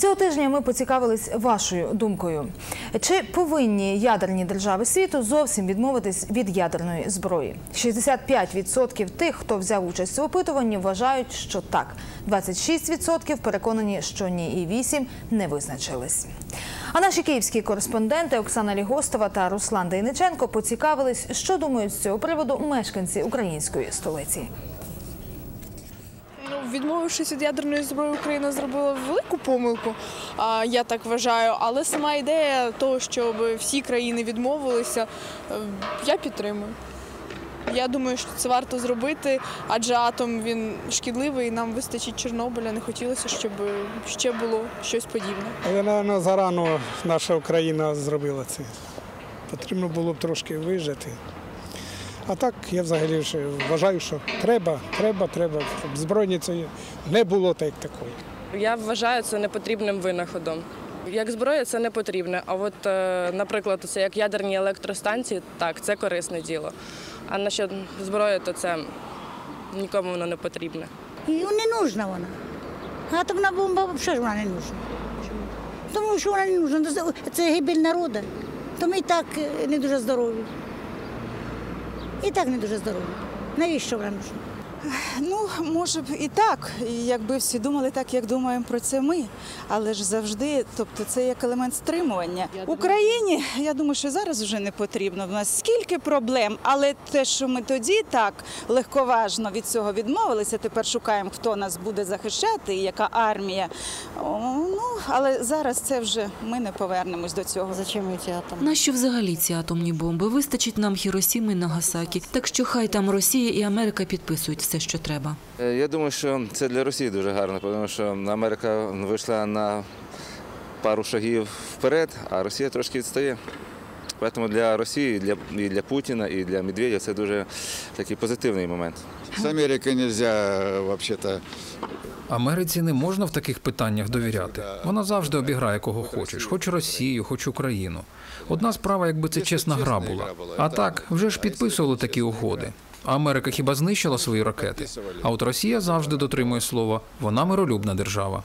Цього тижня ми поцікавились вашою думкою. Чи повинні ядерні держави світу зовсім відмовитись від ядерної зброї? 65% тих, хто взяв участь у опитуванні, вважають, що так. 26% переконані, що ні, і 8% не визначились. А наші київські кореспонденти Оксана Лігостова та Руслан Дейниченко поцікавились, що думають з цього приводу мешканці української столиці. Відмовившись від ядерної зброї, Україна зробила велику помилку. Я так вважаю. Але сама ідея того, щоб всі країни відмовилися, е, я підтримую. Я думаю, що це варто зробити, адже атом він шкідливий, і нам вистачить Чорнобиля. Не хотілося, щоб ще було щось подібне. Але, напевно, зарано наша Україна зробила це. Потрібно було б трошки вижити. А так я взагалі вважаю, що треба, треба, треба, щоб збройні це не було так такої. Я вважаю це непотрібним винаходом. Як зброя це не потрібне. А от, е, наприклад, це як ядерні електростанції, так, це корисне діло. А насчет зброї, то це нікому воно не потрібне. І не нужна вона. Атомна бомба взагалі вона не нужна. Тому що вона не нужна. Це гибель народу. То ми і так е, не дуже здорові. І так не дуже здорові. Навіщо вона? Ну, може б і так, і якби всі думали так, як думаємо про це ми. Але ж завжди, тобто це як елемент стримування. Україні, я думаю, що зараз вже не потрібно. В нас скільки проблем, але те, що ми тоді так легковажно від цього відмовилися, тепер шукаємо, хто нас буде захищати, і яка армія. О, ну, але зараз це вже ми не повернемось до цього. Зачем ці атоми? Нащо взагалі ці атомні бомби? Вистачить нам Хіросіми і Нагасакі. Так що хай там Росія і Америка підписують все, що треба. Е, Я думаю, що це для Росії дуже гарно, тому що Америка вийшла на пару шагів вперед, а Росія трошки відстає. Тому для Росії, і для, і для Путіна, і для Медведя це дуже такий позитивний момент. С Америкой нельзя э, вообще-то. Америці не можна в таких питаннях довіряти. Вона завжди обіграє кого хочеш, хоч Росію, хоч Україну. Одна справа, якби це чесна гра була. А так, вже ж підписували такі угоди. Америка хіба знищила свої ракети? А от Росія завжди дотримує слова. Вона миролюбна держава.